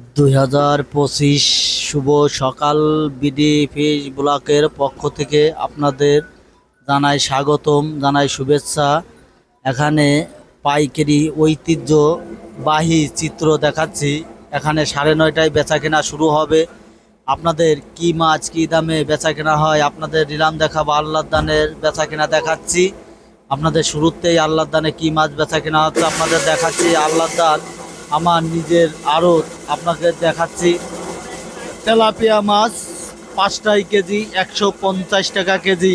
দুই হাজার পঁচিশ শুভ সকাল বিডি ফিশ ব্লকের পক্ষ থেকে আপনাদের জানাই স্বাগতম, জানাই শুভেচ্ছা। এখানে পাইকারি ঐতিহ্যবাহী চিত্র দেখাচ্ছি। এখানে সাড়ে নয়টায় বেচা কেনা শুরু হবে। আপনাদের কি মাছ, কি দামে বেচা কেনা হয় আপনাদের নিলাম দেখাবো। আল্লাহ দানের বেচা কেনা দেখাচ্ছি। আপনাদের শুরুতেই আল্লাহ দানে কি মাছ বেচা কেনা হচ্ছে আপনাদের দেখাচ্ছি। আল্লাহ দান আমার নিজের আরও আপনাকে দেখাচ্ছি। তেলাপিয়া মাছ পাঁচটাই কেজি, একশো পঞ্চাশ টাকা কেজি।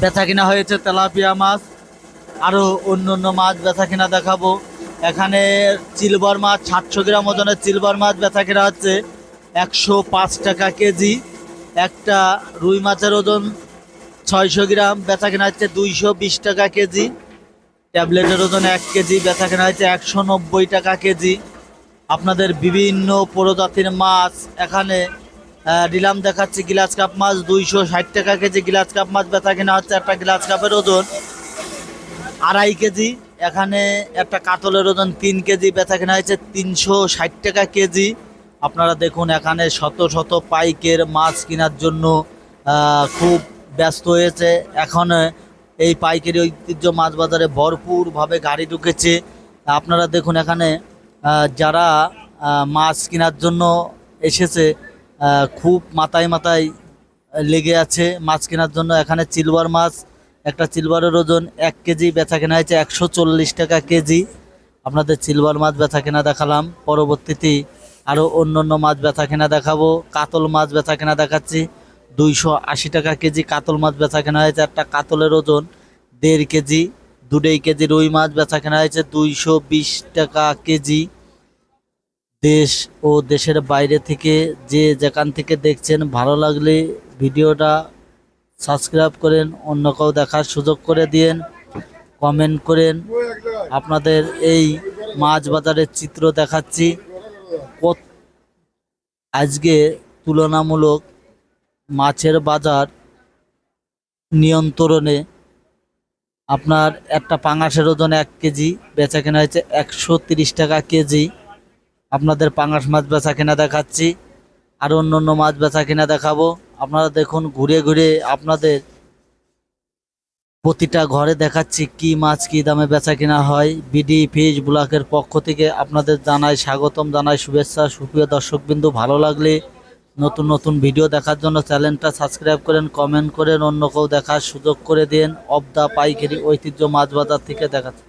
বেচা কিনা হয়েছে তেলাপিয়া মাছ। আরও অন্য অন্য মাছ বেচা কিনা দেখাবো। এখানে চিলবার মাছ, সাতশো গ্রাম ওজনের চিলবার মাছ বেচা কিনা হচ্ছে একশো পাঁচ টাকা কেজি। একটা রুই মাছের ওজন ছয়শো গ্রাম, বেচা কিনা হচ্ছে দুইশো বিশ টাকা কেজি। ট্যাবলেটের ওজন এক কেজি বেচা কেনা হচ্ছে একশো নব্বই টাকা কেজি। আপনাদের বিভিন্ন প্রজাতির মাছ এখানে ডিলাম দেখাচ্ছি, গ্লাস কাপ মাছ দুইশো ষাট টাকা কেজি, গ্লাস কাপ মাছ বেচা কেনা হচ্ছে একটা গ্লাস কাপের ওজন আড়াই কেজি। এখানে একটা কাতলের ওজন তিন কেজি বেচা কেনা হয়েছে তিনশো ষাট টাকা কেজি। আপনারা দেখুন এখানে শত শত পাইকের মাছ কেনার জন্য খুব ব্যস্ত হয়েছে। এখন এই পাইকারি ঐতিহ্য মাছ বাজারে ভরপুরভাবে গাড়ি ঢুকেছে। আপনারা দেখুন এখানে যারা মাছ কেনার জন্য এসেছে খুব মাথায় মাথায় লেগে আছে মাছ কেনার জন্য। এখানে চিলবার মাছ, একটা চিলবারের ওজন এক কেজি, বেচা কেনা হয়েছে একশো চল্লিশ টাকা কেজি। আপনাদের চিলবার মাছ বেচা কেনা দেখালাম। পরবর্তীতে আরও অন্য অন্য মাছ বেচা কেনা দেখাবো। কাতল মাছ বেচা কেনা দেখাচ্ছি। দুইশো আশি টাকা কেজি কাতল মাছ বেচা কেনা হয়েছে, একটা কাতলের ওজন দেড় কেজি, দুটাই কেজি রুই মাছ বেচা কেনা হয়েছে, দুইশো বিশ টাকা কেজি। দেশ ও দেশের বাইরে থেকে যে যেখান থেকে দেখছেন, ভালো লাগলে ভিডিওটা সাবস্ক্রাইব করেন অন্য কেউ দেখার সুযোগ করে দিয়েন, কমেন্ট করেন। আপনাদের এই মাছ বাজারের চিত্র দেখাচ্ছি। আজকে তুলনামূলক মাছের বাজার নিয়ন্ত্রণে আপনার একটা পাঙাশের ওজন এক কেজি, বেচা কেনা হয়েছে একশো তিরিশ টাকা কেজি। আপনাদের পাঙাশ মাছ বেচা কেনা দেখাচ্ছি, আর অন্য অন্য মাছ বেচা কেনা দেখাবো। আপনারা দেখুন, ঘুরে ঘুরে আপনাদের প্রতিটা ঘরে দেখাচ্ছি কি মাছ কি দামে বেচা কেনা হয়। বিডি, ফিশ ব্লকের পক্ষ থেকে আপনাদের জানাই স্বাগতম, জানাই শুভেচ্ছা। সুপ্রিয় দর্শকবিন্দু, ভালো লাগলে নতুন নতুন ভিডিও দেখার জন্য চ্যানেলটা সাবস্ক্রাইব করেন কমেন্ট করেন অন্য কেউ দেখার সুযোগ করে দিন। অব দা পাইকারি ঐতিহ্য মাছ বাজার থেকে দেখাচ্ছি।